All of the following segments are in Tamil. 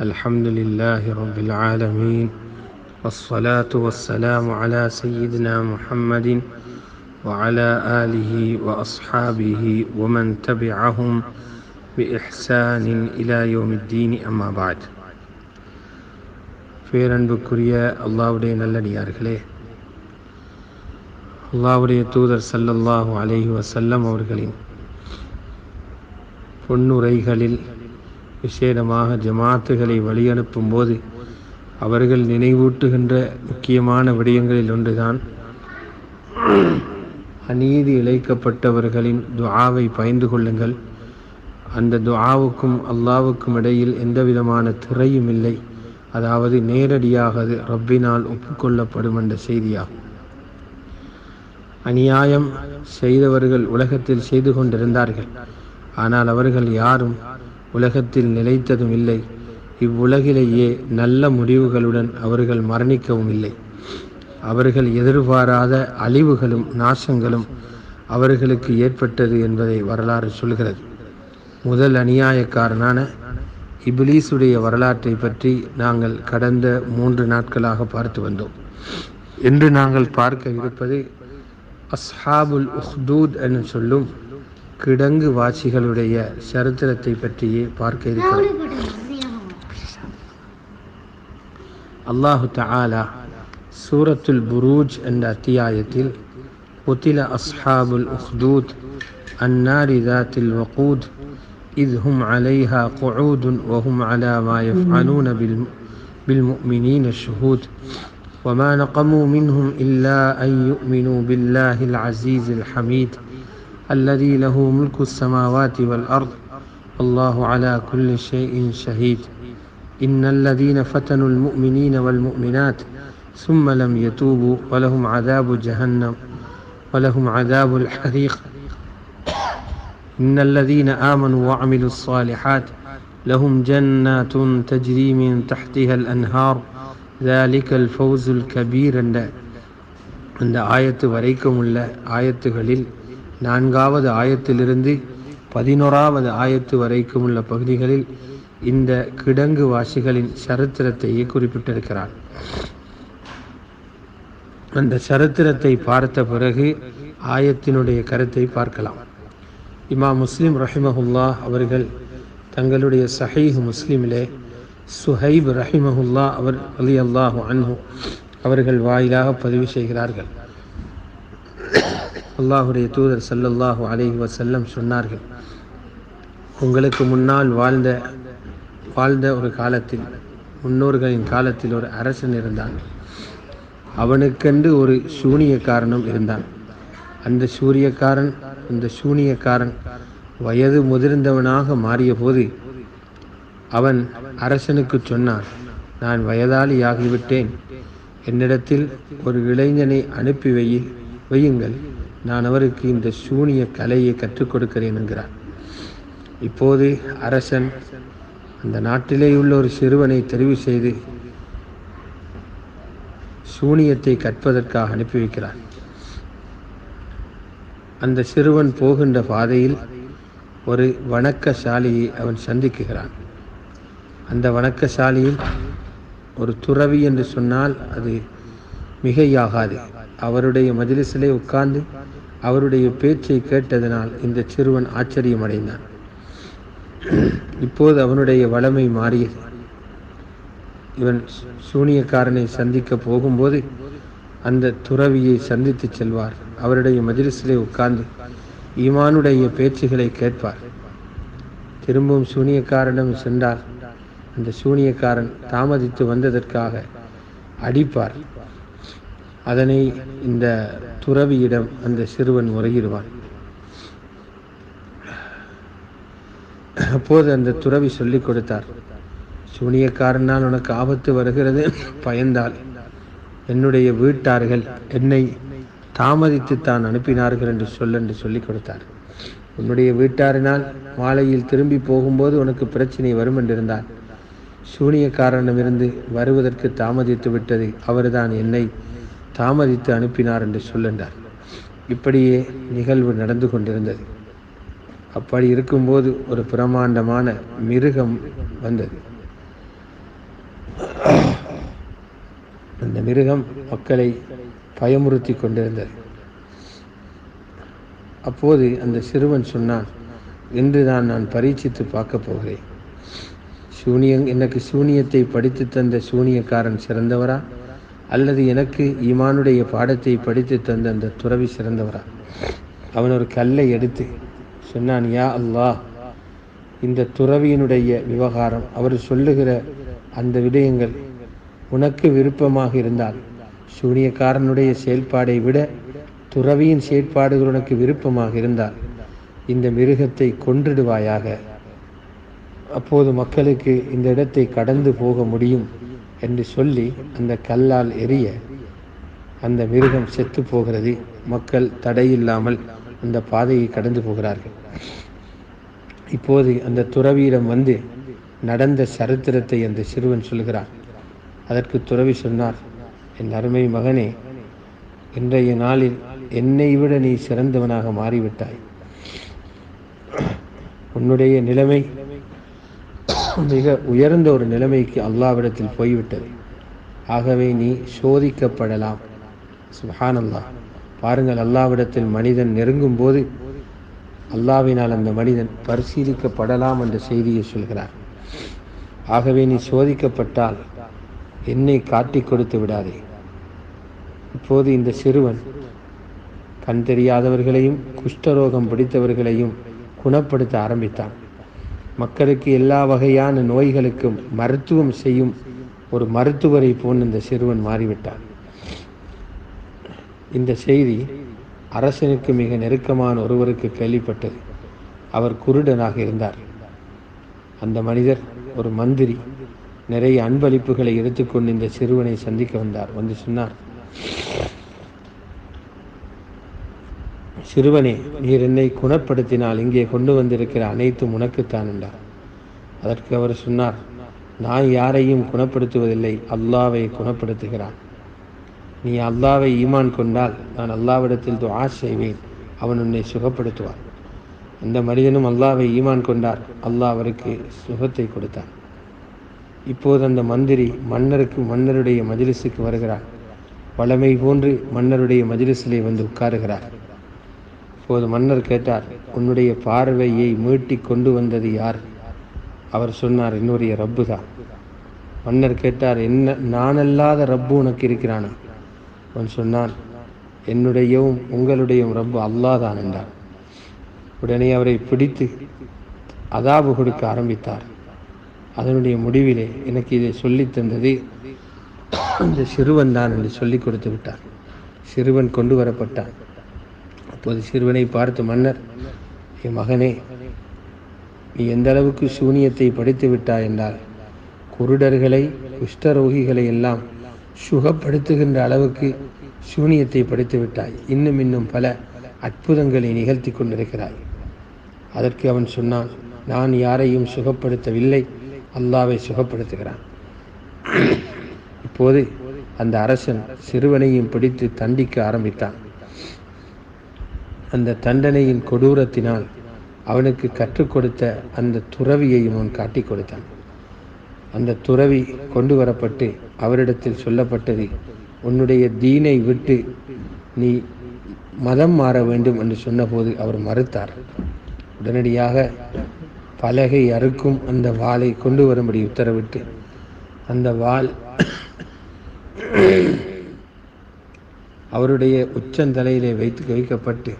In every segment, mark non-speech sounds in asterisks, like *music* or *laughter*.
الحمد لله رب العالمين والصلاة والسلام على سيدنا محمد وعلى آله وأصحابه ومن تبعهم بإحسان إلى يوم الدين أما بعد பேரன்புக்குரிய அல்லாவுடைய நல்லடியார்களே அல்லாவுடைய தூதர் சல்லல்லாஹு அலைஹி வசல்லம் அவர்களின் பொன்னுரைகளில் விசேடமாக ஜமாத்துகளை வழியனுப்பும் போது அவர்கள் நினைவூட்டுகின்ற முக்கியமான விடயங்களில் ஒன்றுதான் அநீதி இழைக்கப்பட்டவர்களின் துஆவை பயந்து கொள்ளுங்கள். அந்த துஆவுக்கும் அல்லாவுக்கும் இடையில் எந்த விதமான திரையும் இல்லை. அதாவது நேரடியாக அது ரப்பினால் ஒப்புக்கொள்ளப்படும் என்ற செய்தியாகும். அநியாயம் செய்தவர்கள் உலகத்தில் செய்து கொண்டிருந்தார்கள். ஆனால் அவர்கள் யாரும் உலகத்தில் நிலைத்ததும் இல்லை. இவ்வுலகிலேயே நல்ல முடிவுகளுடன் அவர்கள் மரணிக்கவும் இல்லை. அவர்கள் எதிர்பாராத அழிவுகளும் நாசங்களும் அவர்களுக்கு ஏற்பட்டது என்பதை வரலாறு சொல்கிறது. முதல் அநியாயக்காரனான இபிலீஸுடைய வரலாற்றை பற்றி நாங்கள் கடந்த மூன்று நாட்களாக பார்த்து வந்தோம். இன்று நாங்கள் பார்க்க இருப்பது அஸ்ஹாபுல் உஹ்தூத் என்று சொல்லும் கிடங்கு வாசிகளுடைய சரித்திரத்தை பற்றியே பார்க்க இருக்கிறோம் அல்லாஹு தஆலா சூரத்துல் புரூஜ் என்ற அத்தியாயத்தில் قتل أصحاب الأخدود النار ذات الوقود إذ هم عليها قعود وهم على ما يفعلون بالمؤمنين الشهود وما نقموا منهم إلا أن يؤمنوا بالله العزيز الحميد الذي له ملك السماوات والأرض الله على كل شيء شهيد إن الذين فتنوا المؤمنين والمؤمنات ثم لم يتوبوا ولهم عذاب جهنم ولهم عذاب الحريق إن الذين آمنوا وعملوا الصالحات لهم جنات تجري من تحتها الأنهار ذلك الفوز الكبير என்ற அந்த ஆயத்து வரைக்கும் உள்ள ஆயத்துகளில் நான்காவது ஆயத்திலிருந்து பதினோராவது ஆயத்து வரைக்கும் உள்ள பகுதிகளில் இந்த கிடங்கு வாசிகளின் சரித்திரத்தையே குறிப்பிட்டிருக்கிறார். அந்த சரித்திரத்தை பார்த்த பிறகு ஆயத்தினுடைய கருத்தை பார்க்கலாம். இமா முஸ்லிம் ரஹிமஹுல்லா அவர்கள் தங்களுடைய சஹீஹ் முஸ்லிமிலே சுஹைப் ரஹிமஹுல்லா அவர் அலி அல்லாஹு அன்ஹு அவர்கள் வாயிலாக பதிவு செய்கிறார்கள். அல்லாஹுடைய தூதர் சல்லல்லாஹு அலைஹி வசல்லம் சொன்னார்கள் உங்களுக்கு முன்னால் வாழ்ந்த வாழ்ந்த ஒரு காலத்தில் முன்னோர்களின் காலத்தில் ஒரு அரசன் இருந்தான். அவனுக்கென்று ஒரு சூனியக்காரனும் இருந்தான். அந்த சூரியக்காரன் அந்த சூனியக்காரன் வயது முதிர்ந்தவனாக மாறிய போது அவன் அரசனுக்கு சொன்னான் நான் வயதாளியாகிவிட்டேன். என்னிடத்தில் ஒரு இளைஞனை அனுப்பி வை வையுங்கள். நான் அவருக்கு இந்த சூனிய கலையை கற்றுக் கொடுக்கிறேன் என்கிறார். இப்போது அரசன் அந்த நாட்டிலே உள்ள ஒரு சிறுவனை தெரிவு செய்து சூனியத்தை கற்பதற்காக அனுப்பி வைக்கிறார். அந்த சிறுவன் போகின்ற பாதையில் ஒரு வணக்கசாலியை அவன் சந்திக்குகிறான். அந்த வணக்கசாலியில் ஒரு துறவி என்று சொன்னால் அது மிகையாகாது. அவருடைய மஜிலிசிலே உட்கார்ந்து அவருடைய பேச்சை கேட்டதனால் இந்த சிறுவன் ஆச்சரியமடைந்தான். இப்போது அவனுடைய வளமை மாறியது. இவன் சூனியக்காரனை சந்திக்க போகும்போது அந்த துறவியை சந்தித்து செல்வார். அவருடைய மஜிலிசிலே உட்கார்ந்து ஈமானுடைய பேச்சுகளை கேட்பார். திரும்பவும் சூனியக்காரனிடம் சென்றால் அந்த சூனியக்காரன் தாமதித்து வந்ததற்காக அடிப்பார். அதனை இந்த துறவியிடம் அந்த சிறுவன் முறையிடுவான். அப்போது அந்த துறவி சொல்லிக் கொடுத்தார் சூனியக்காரனால் உனக்கு ஆபத்து வருகிறது. பயந்தால் என்னுடைய வீட்டார்கள் என்னை தாமதித்து தான் அனுப்பினார்கள் என்று சொல் என்று சொல்லிக் கொடுத்தார். உன்னுடைய வீட்டாரினால் மாலையில் திரும்பி போகும்போது உனக்கு பிரச்சனை வரும் என்றிருந்தார் சூனியக்காரனிடமிருந்து வருவதற்கு தாமதித்து விட்டது அவர்தான் என்னை தாமதித்து அனுப்பினார் என்று சொல்லுண்டார் இப்படியே நிகழ்வு நடந்து கொண்டிருந்தது. அப்படி இருக்கும்போது ஒரு பிரமாண்டமான மிருகம் வந்தது. அந்த மிருகம் மக்களை பயமுறுத்தி கொண்டிருந்தது. அப்போது அந்த சிறுவன் சொன்னான் இன்று தான் நான் பரீட்சித்து பார்க்க போகிறேன். சூனியம் எனக்கு சூனியத்தை படித்து தந்த சூனியக்காரன் சிறந்தவரா? அல்லது எனக்கு ஈமானுடைய பாடத்தை படித்து தந்த அந்த துறவி சிறந்தவரா? அவன் ஒரு கல்லை எடுத்து சொன்னான் யா அல்லாஹ் இந்த துறவியினுடைய விவகாரம் அவர் சொல்லுகிற அந்த விடயங்கள் உனக்கு விருப்பமாக இருந்தால் சூனியக்காரனுடைய செயல்பாடை விட துறவியின் செயற்பாடுகள் உனக்கு விருப்பமாக இருந்தால் இந்த மிருகத்தை கொன்றிடுவாயாக. அப்போது மக்களுக்கு இந்த இடத்தை கடந்து போக முடியும். என்று சொல்லி அந்த கல்லால் எரிய அந்த மிருகம் செத்து போகிறது. மக்கள் தடையில்லாமல் அந்த பாதையை கடந்து போகிறார்கள். இப்போது அந்த துறவியிடம் வந்து நடந்த சரித்திரத்தை அந்த சிறுவன் சொல்கிறார் அதற்கு துறவி சொன்னார் என் அருமை மகனே இன்றைய நாளில் என்னை விட நீ சிறந்தவனாக மாறிவிட்டாய். உன்னுடைய நிலைமை மிக உயர்ந்த ஒரு நிலைமைக்கு அல்லாவிடத்தில் போய்விட்டது. ஆகவே நீ சோதிக்கப்படலாம். சுஹானல்லா பாருங்கள் அல்லாவிடத்தில் மனிதன் நெருங்கும் போது அல்லாவினால் அந்த மனிதன் பரிசீலிக்கப்படலாம் என்ற செய்தியை சொல்கிறார். ஆகவே நீ சோதிக்கப்பட்டால் என்னை காட்டி கொடுத்து விடாதே. இப்போது இந்த சிறுவன் கண் தெரியாதவர்களையும் குஷ்டரோகம் பிடித்தவர்களையும் குணப்படுத்த ஆரம்பித்தான். மக்களுக்கு எல்லா வகையான நோய்களுக்கும் மருத்துவம் செய்யும் ஒரு மருத்துவரை போன் இந்த சிறுவன் மாறிவிட்டான். இந்த செய்தி அரசனுக்கு மிக நெருக்கமான ஒருவருக்கு கேள்விப்பட்டது. அவர் குருடனாக இருந்தார். அந்த மனிதர் ஒரு மந்திரி. நிறைய அன்பளிப்புகளை எடுத்துக்கொண்டு இந்த சிறுவனை சந்திக்க வந்தார். வந்து சொன்னார் சிறுவனே நீர் என்னை குணப்படுத்தினால் இங்கே கொண்டு வந்திருக்கிற அனைத்தும் உனக்குத்தான் என்றார் அதற்கு அவர் சொன்னார் நான் யாரையும் குணப்படுத்துவதில்லை அல்லாவை குணப்படுத்துகிறான். நீ அல்லாவை ஈமான் கொண்டால் நான் அல்லாவிடத்தில் துவா செய்வேன் அவன் உன்னை சுகப்படுத்துவான். அந்த மனிதனும் அல்லாவை ஈமான் கொண்டார் அல்லாஹ் அவருக்கு சுகத்தை கொடுத்தான். இப்போது அந்த மந்திரி மன்னருக்கு மன்னருடைய மஜிலிஸுக்கு வருகிறார் வளமை போன்று மன்னருடைய மஜிலிஸிலே வந்து உட்காருகிறார். இப்போது மன்னர் கேட்டார் உன்னுடைய பார்வையை மீட்டி கொண்டு வந்தது யார்? அவர் சொன்னார் என்னுடைய ரப்பு தான் மன்னர் கேட்டார் என்ன நானல்லாத ரப்பு உனக்கு இருக்கிறானா? அவன் சொன்னான் என்னுடையவும் உங்களுடையும் ரப்பு அல்லாஹ் தான் என்றார். உடனே அவரை பிடித்து அதாபு கொடுக்க ஆரம்பித்தார். அதனுடைய முடிவிலே எனக்கு இதை சொல்லித் தந்தது அந்த சிறுவன் தான் என்று சொல்லி கொடுத்து விட்டார். சிறுவன் கொண்டு வரப்பட்டான். அப்போது சிறுவனை பார்த்து மன்னர் என் மகனே நீ எந்த அளவுக்கு சூனியத்தை படித்து விட்டாய் என்றால் குருடர்களை குஷ்டரோகிகளை எல்லாம் சுகப்படுத்துகின்ற அளவுக்கு சூனியத்தை படித்து விட்டாய். இன்னும் இன்னும் பல அற்புதங்களை நிகழ்த்தி கொண்டிருக்கிறாய். அதற்கு அவன் சொன்னான் நான் யாரையும் சுகப்படுத்தவில்லை. அல்லாவை சுகப்படுத்துகிறான். இப்போது அந்த அரசன் சிறுவனையும் பிடித்து தண்டிக்க ஆரம்பித்தான். அந்த தண்டனையின் கொடூரத்தினால் அவனுக்கு கற்றுக் கொடுத்த அந்த துறவியையும் அவன் காட்டிக் கொடுத்தான். அந்த துறவி கொண்டு வரப்பட்டு அவரிடத்தில் சொல்லப்பட்டது உன்னுடைய தீனை விட்டு நீ மதம் மாற வேண்டும் என்று சொன்னபோது அவர் மறுத்தார். உடனடியாக பலகை அறுக்கும் அந்த வாளை கொண்டு வரும்படி உத்தரவிட்டு அந்த வாள் அவருடைய உச்சந்தலையிலே வைத்து வைக்கப்பட்டு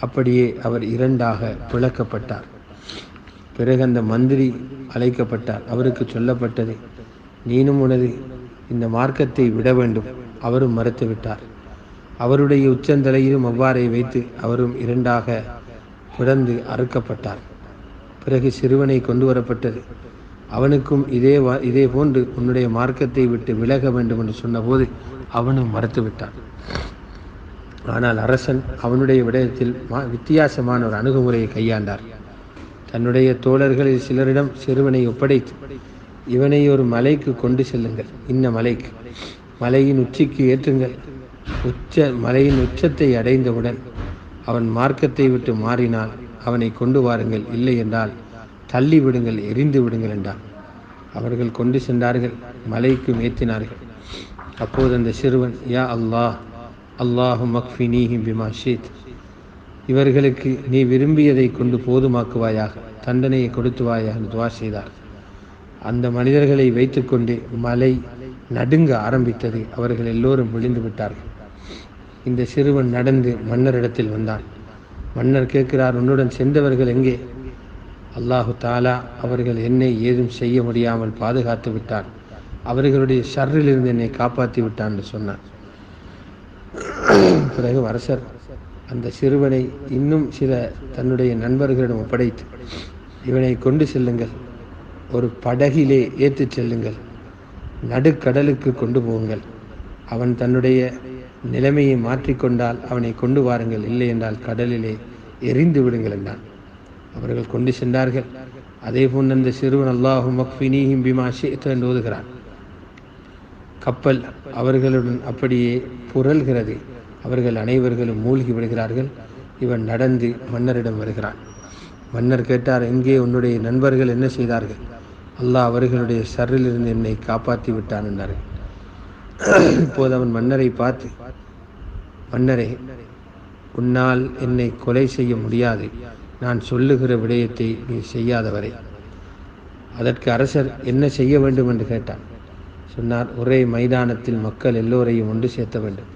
அப்படியே அவர் இரண்டாக பிளக்கப்பட்டார். பிறகு அந்த மந்திரி அழைக்கப்பட்டார். அவருக்கு சொல்லப்பட்டது நீனும் உனது இந்த மார்க்கத்தை விட வேண்டும். அவரும் மறுத்து விட்டார் அவருடைய உச்சந்தலையிலும் அவ்வாறே வைத்து அவரும் இரண்டாக பிறந்து அறுக்கப்பட்டார். பிறகு சிறுவனை கொண்டு வரப்பட்டது அவனுக்கும் இதே வா- இதே போன்று உன்னுடைய மார்க்கத்தை விட்டு விலக வேண்டும் என்று சொன்னபோது அவனும் மறுத்து விட்டான் ஆனால் அரசன் அவனுடைய விடயத்தில் மா- வித்தியாசமான ஒரு அணுகுமுறையை கையாண்டார். தன்னுடைய தோழர்களில் சிலரிடம் சிறுவனை ஒப்படைத்து இவனை ஒரு மலைக்கு கொண்டு செல்லுங்கள் இன்ன மலைக்கு. மலையின் உச்சிக்கு ஏற்றுங்கள். உச்ச மலையின் உச்சத்தை அடைந்தவுடன் அவன் மார்க்கத்தை விட்டு மாறினால் அவனை கொண்டு வாருங்கள் இல்லை என்றால் தள்ளி விடுங்கள் எரிந்து விடுங்கள் என்றான். அவர்கள் கொண்டு சென்றார்கள் மலைக்கு மேத்தினார்கள் அப்போது அந்த சிறுவன் யா அல்லாஹ் அல்லாஹு மக்ஃபினீஹி பிமா ஷீத். இவர்களுக்கு நீ விரும்பியதை கொண்டு போதுமாக்குவாயாக தண்டனையை கொடுத்துவாயாக துவா செய்தார். அந்த மனிதர்களை வைத்துக்கொண்டு மலை நடுங்க ஆரம்பித்தது அவர்கள் எல்லோரும் விழுந்து விட்டார்கள். இந்த சிறுவன் நடந்து மன்னரிடத்தில் வந்தான். மன்னர் கேட்கிறார் உன்னுடன் சென்றவர்கள் எங்கே? அல்லாஹு தாலா அவர்கள் என்னை ஏதும் செய்ய முடியாமல் பாதுகாத்து விட்டான். அவர்களுடைய ஷர்ரிலிருந்து என்னை காப்பாற்றி விட்டான் என்று சொன்னான். பிறகு அரசர் அந்த சிறுவனை இன்னும் சில தன்னுடைய நண்பர்களிடம் ஒப்படைத்து இவனை கொண்டு செல்லுங்கள். ஒரு படகிலே ஏற்றிச் செல்லுங்கள். நடுக்கடலுக்கு கொண்டு போங்கள். அவன் தன்னுடைய நிலைமையை மாற்றிக்கொண்டால் அவனை கொண்டு வாருங்கள். இல்லை என்றால் கடலிலே எரிந்து விடுங்கள் என்றான். அவர்கள் கொண்டு சென்றார்கள். அதே போன்று அந்த சிறுவன் அல்லாஹு மக்ஃபினீஹிம் பிமா ஷிஅ்த என்று ஓதுகிறான். கப்பல் அவர்களுடன் அப்படியே புரள்கிறது. அவர்கள் அனைவர்களும் மூழ்கி விடுகிறார்கள். இவன் நடந்து மன்னரிடம் வருகிறான். மன்னர் கேட்டார் எங்கே உன்னுடைய நண்பர்கள் என்ன செய்தார்கள்? அல்லாஹ் அவர்களுடைய சர்ரிலிருந்து என்னை காப்பாற்றி விட்டான் என்றார்கள் இப்போது அவன் மன்னரை பார்த்து மன்னரே உன்னால் என்னை கொலை செய்ய முடியாது. நான் சொல்லுகிற விடயத்தை நீ செய்யாதவரை. அதற்கு அரசர் என்ன செய்ய வேண்டும்? என்று கேட்டான். சொன்னார் ஒரே மைதானத்தில் மக்கள் எல்லோரையும் ஒன்று சேர்த்த வேண்டும்.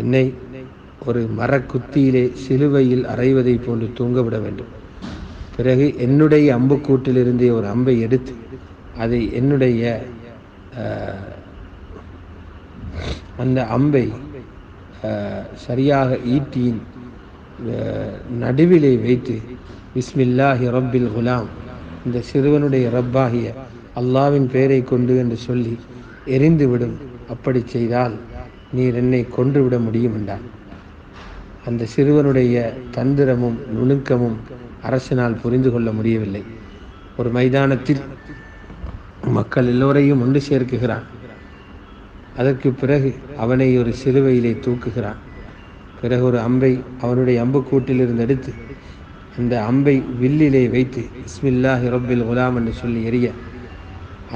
என்னை ஒரு மரக்குத்தியிலே சிலுவையில் அறைவதை போன்று தூங்கவிட வேண்டும். பிறகு என்னுடைய அம்புக்கூட்டிலிருந்தே ஒரு அம்பை எடுத்து அதை என்னுடைய அந்த அம்பை சரியாக ஈட்டியின் நடுவிலே வைத்து பிஸ்மில்லாஹி ரப்பில் குலாம். இந்த சிறுவனுடைய ரப்பாகிய அல்லாவின் பெயரை கொண்டு என்று சொல்லி எரிந்துவிடும். அப்படி செய்தால் நீர் என்னை கொன்றுவிட முடியும் என்றான். அந்த சிறுவனுடைய தந்திரமும் நுணுக்கமும் அரசனால் புரிந்து கொள்ள முடியவில்லை. ஒரு மைதானத்தில் மக்கள் எல்லோரையும் ஒன்று சேர்க்குகிறான். அதற்கு பிறகு அவனை ஒரு சிலுவையிலே தூக்குகிறான். பிறகு ஒரு அம்பை அவனுடைய அம்புக்கூட்டிலிருந்து எடுத்து அந்த அம்பை வில்லிலே வைத்து இஸ்மில்லாஹி ரொப்பில் குலாம் என்று சொல்லி எரிய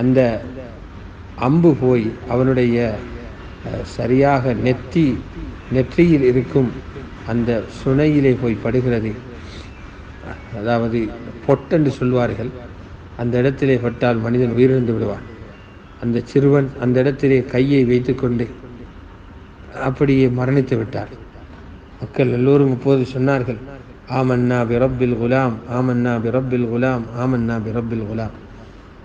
அந்த அம்பு போய் அவனுடைய சரியாக நெத்தி நெற்றியில் இருக்கும் அந்த சுனையிலே போய் படுகிறது. அதாவது பொட்டென்று சொல்வார்கள். அந்த இடத்திலே பட்டால் மனிதன் உயிரிழந்து விடுவான். அந்த சிறுவன் அந்த இடத்திலே கையை வைத்துக்கொண்டு அப்படியே மரணித்து விட்டார் மக்கள் எல்லோரும் இப்போது சொன்னார்கள் ஆமன்னா பிரப்பில் குலாம் ஆமன்னா பிரப்பில் குலாம் ஆமன்னா பிரப்பில் குலாம்.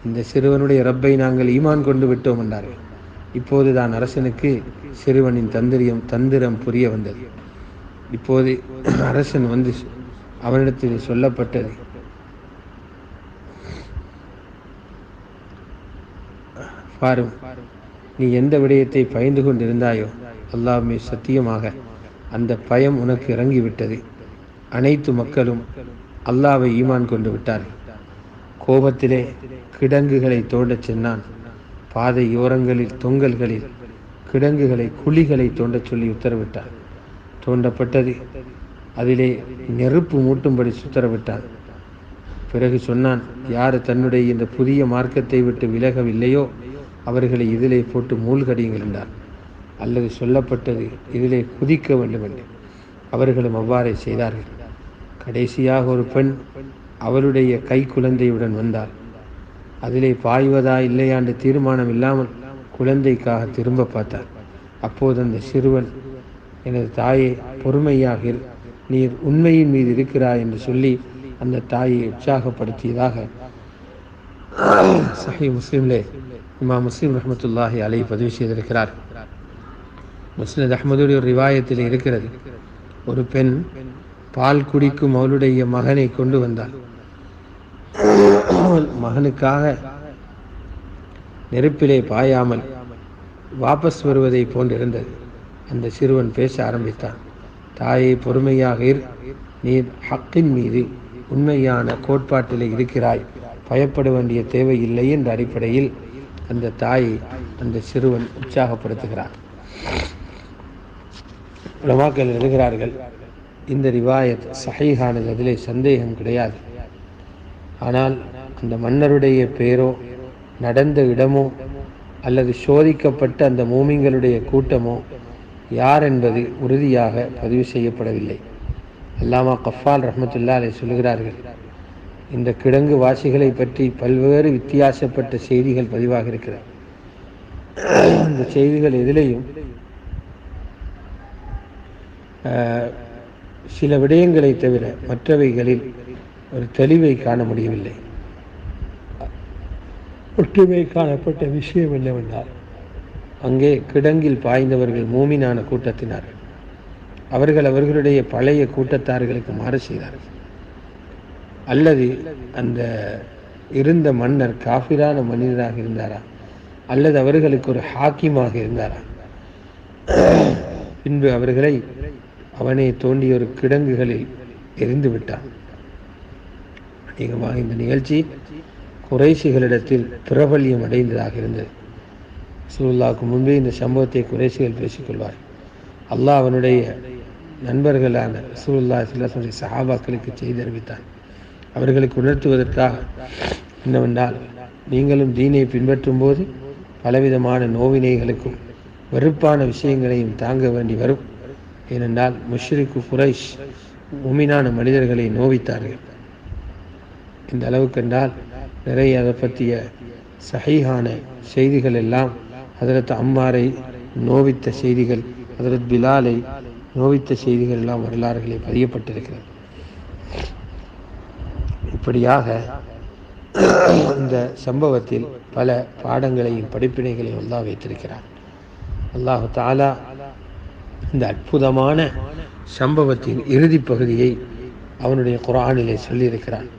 இந்த சிறுவனுடைய ரப்பை நாங்கள் ஈமான் கொண்டு விட்டோம் என்றார்கள். இப்போது தான் அரசனுக்கு சிறுவனின் தந்திரியம் தந்திரம் புரிய வந்தது. இப்போது அரசன் வந்து அவனிடத்தில் சொல்லப்பட்டது. பாரு நீ எந்த விடயத்தை பயந்து கொண்டிருந்தாயோ அல்லாஹ்மே சத்தியமாக அந்த பயம் உனக்கு இறங்கிவிட்டது. அனைத்து மக்களும் அல்லாவை ஈமான் கொண்டு விட்டார்கள். கோபத்திலே கிடங்குகளை தோண்டச் சென்னான். பாதை ஓரங்களில் தொங்கல்களில் கிடங்குகளை குழிகளை தோண்டச் சொல்லி உத்தரவிட்டான் தோண்டப்பட்டது அதிலே நெருப்பு மூட்டும்படி உத்தரவிட்டான் பிறகு சொன்னான் யார் தன்னுடைய இந்த புதிய மார்க்கத்தை விட்டு விலகவில்லையோ அவர்களை இதிலே போட்டு மூழ்கடியுங்கள் என்றார். அல்லது சொல்லப்பட்டது இதிலே குதிக்க வேண்டும் என்று அவர்களும் அவ்வாறே செய்தார்கள். கடைசியாக ஒரு பெண் அவளுடைய கை குழந்தையுடன் வந்தார் அதிலே பாய்வதா இல்லையா தீர்மானம் இல்லாமல் குழந்தைக்காக திரும்ப பார்த்தார் அப்போது அந்த சிறுவன் எனது தாயை பொறுமையாக நீர் உண்மையின் மீது இருக்கிறாய் என்று சொல்லி அந்த தாயை உற்சாகப்படுத்தியதாக சஹி முஸ்லீம்லே இமா முஸ்லீம் ரஹமத்துல்லாஹி அலை பதிவு செய்திருக்கிறார். முஸ்லித் அஹமதுடைய ஒரு ரிவாயத்தில் இருக்கிறது. ஒரு பெண் பால் குடிக்கும் அவளுடைய மகனை கொண்டு வந்தாள். மகனுக்காக நெருப்பிலே பாயாமல் வாபஸ் வருவதை போன்றிருந்தது. அந்த சிறுவன் பேச ஆரம்பித்தான். தாயை பொறுமையாக இரு. நீர் ஹக்கின் மீது உண்மையான கோட்பாட்டிலே இருக்கிறாய். பயப்பட வேண்டிய தேவை இல்லை என்ற அடிப்படையில் அந்த தாயை அந்த சிறுவன் உற்சாகப்படுத்துகிறார் உலமாக்கள் எழுதுகிறார்கள் இந்த ரிவாயத் சஹீஹானது அதிலே சந்தேகம் கிடையாது. ஆனால் அந்த மன்னருடைய பெயரோ நடந்த இடமோ அல்லது சோதிக்கப்பட்ட அந்த மூமிங்களுடைய கூட்டமோ யார் என்பது உறுதியாக பதிவு செய்யப்படவில்லை. அல்லாமா கஃபால் ரஹமத்துல்லா அலை சொல்கிறார்கள் இந்த கிடங்கு வாசிகளை பற்றி பல்வேறு வித்தியாசப்பட்ட செய்திகள் பதிவாக இருக்கிறது. இந்த செய்திகள் எதிலையும் சில விடயங்களை தவிர மற்றவைகளில் ஒரு தெளிவை காண முடியவில்லை. ஒற்றுமை காணப்பட்ட விஷயம் என்னவென்றால் அங்கே கிடங்கில் பாய்ந்தவர்கள் மூமினான கூட்டத்தினார்கள். அவர்கள் அவர்களுடைய பழைய கூட்டத்தார்களுக்கு மாறு செய்தார்கள். அல்லது அந்த இருந்த மன்னர் காஃபிரான மனிதராக இருந்தாரா? அல்லது அவர்களுக்கு ஒரு ஹாக்கிமாக இருந்தாரா? பின்பு அவர்களை அவனை தோண்டிய ஒரு கிடங்குகளில் எரிந்து விட்டான். அதிகமாக இந்த நிகழ்ச்சி குறைசிகளிடத்தில் பிரபல்யம் அடைந்ததாக இருந்தது. சுல்லாவுக்கு முன்பே இந்த சம்பவத்தை குறைசிகள் பேசிக்கொள்வார் அல்லாஹ் அவனுடைய நண்பர்களான ரசூல்லா சிலசனுடைய சஹாபாக்களுக்கு செய்தி அறிவித்தான். அவர்களுக்கு உணர்த்துவதற்காக என்னவென்றால் நீங்களும் தீனை பின்பற்றும் போது பலவிதமான நோவினைகளுக்கும் வெறுப்பான விஷயங்களையும் தாங்க வேண்டி வரும். ஏனென்றால் முஷ்ரிக்கு குரைஷ் உமினான மனிதர்களை நோவித்தார்கள். இந்த அளவுக்கு என்றால் நிறைய அதை பற்றிய சஹீஹான செய்திகள் எல்லாம் ஹதரத் அம்மாரை நோவித்த செய்திகள் ஹதரத் பிலாலை நோவித்த செய்திகள் எல்லாம் வரலாறுகளை பதியப்பட்டிருக்கிறது. இப்படியாக இந்த சம்பவத்தில் பல பாடங்களையும் படிப்பினைகளையும் அல்லாஹ் வைத்திருக்கிறார் அல்லாஹு தாலா இந்த அற்புதமான சம்பவத்தின் இறுதி பகுதியை அவனுடைய குரானிலே சொல்லியிருக்கிறான்.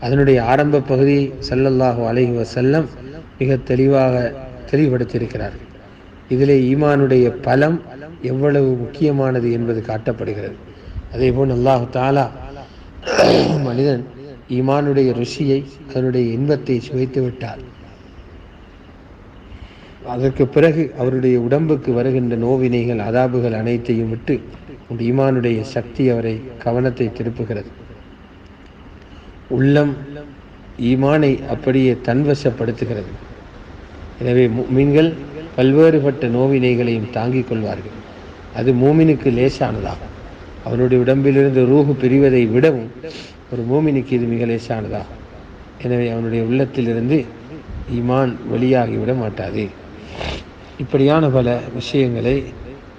அதனுடைய ஆரம்ப பகுதி சல்லல்லாஹு அலைஹி வசல்லம் மிக தெளிவாக தெளிவுபடுத்தியிருக்கிறார். இதிலே ஈமானுடைய பலம் எவ்வளவு முக்கியமானது என்பது காட்டப்படுகிறது. அதே போல் அல்லாஹு தாலா *clears throat* மனிதன் ஈமானுடைய ருசியை அதனுடைய இன்பத்தை சுவைத்து விட்டார். அதற்கு பிறகு அவருடைய உடம்புக்கு வருகின்ற நோவினைகள் அதாபுகள் அனைத்தையும் விட்டு ஈமானுடைய சக்தி அவரை கவனத்தை திருப்புகிறது. உள்ளம் ஈமானை அப்படியே தன்வசப்படுத்துகிறது. எனவே மீன்கள் பல்வேறுபட்ட நோவினைகளையும் தாங்கிக் கொள்வார்கள். அது மூமினுக்கு லேசானதாகும். அவனுடைய உடம்பிலிருந்து ரூஹு பிரிவதை விடவும் ஒரு மூமினுக்கு இது மிக லேசானதாகும். எனவே அவனுடைய உள்ளத்திலிருந்து ஈமான் வெளியாகிவிட மாட்டாது. இப்படியான பல விஷயங்களை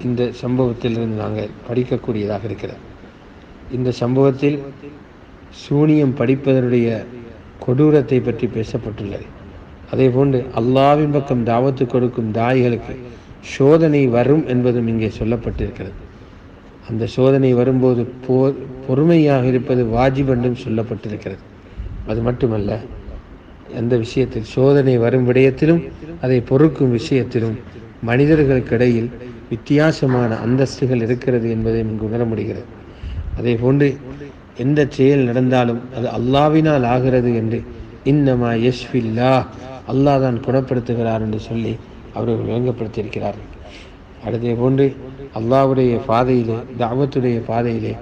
இந்த சம்பவத்திலிருந்து நாங்கள் படிக்கக்கூடியதாக இருக்கிறோம் இந்த சம்பவத்தில் சூனியம் படிப்பதனுடைய கொடூரத்தை பற்றி பேசப்பட்டுள்ளது. அதே போன்று அல்லாவின் பக்கம் தாவத்து கொடுக்கும் தாய்களுக்கு சோதனை வரும் என்பதும் இங்கே சொல்லப்பட்டிருக்கிறது. அந்த சோதனை வரும்போது போ பொறுமையாக இருப்பது வாஜிப் என்றும் சொல்லப்பட்டிருக்கிறது. அது மட்டுமல்ல எந்த விஷயத்தில் சோதனை வரும் விடயத்திலும் அதை பொறுக்கும் விஷயத்திலும் மனிதர்களுக்கிடையில் வித்தியாசமான அந்தஸ்துகள் இருக்கிறது என்பதை இங்கு உணர முடிகிறது. அதே போன்று எந்த செயல் நடந்தாலும் அது அல்லாவினால் ஆகிறது என்று இன்னமா யஷ்வில்லா அல்லாஹ் தான் குணப்படுத்துகிறார் என்று சொல்லி அவர்கள் விளங்கப்படுத்தியிருக்கிறார்கள். அடுத்தே போன்று அல்லாவுடைய பாதையிலே தாவத்துடைய பாதையிலே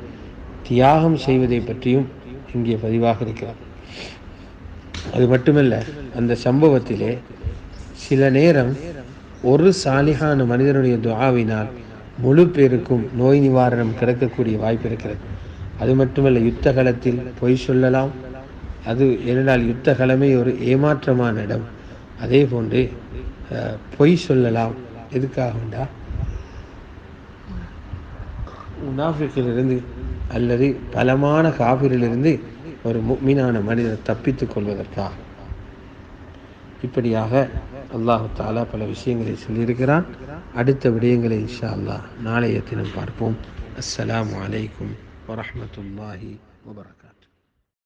தியாகம் செய்வதை பற்றியும் இங்கே பதிவாக இருக்கிறார். அது மட்டுமல்ல அந்த சம்பவத்திலே சில நேரம் ஒரு சாலிகான மனிதனுடைய துவாவினால் முழு பேருக்கும் நோய் நிவாரணம் கிடைக்கக்கூடிய வாய்ப்பு இருக்கிறது. அது மட்டுமல்ல யுத்த காலத்தில் பொய் சொல்லலாம். அது ஏனென்றால் யுத்த காலமே ஒரு ஏமாற்றமான இடம். அதே போன்று பொய் சொல்லலாம். எதுக்காகண்டா முனாஃபிக்கிலிருந்து அல்லது பலமான காபிரிலிருந்து ஒரு மீனான மனிதர் தப்பித்துக் கொள்வதற்காக. இப்படியாக அல்லாஹு தாலா பல விஷயங்களை சொல்லியிருக்கிறான். அடுத்த விடயங்களை இன்ஷா அல்லாஹ் நாளைய தினம் பார்ப்போம். அஸ்ஸலாமு ورحمة الله وبركاته.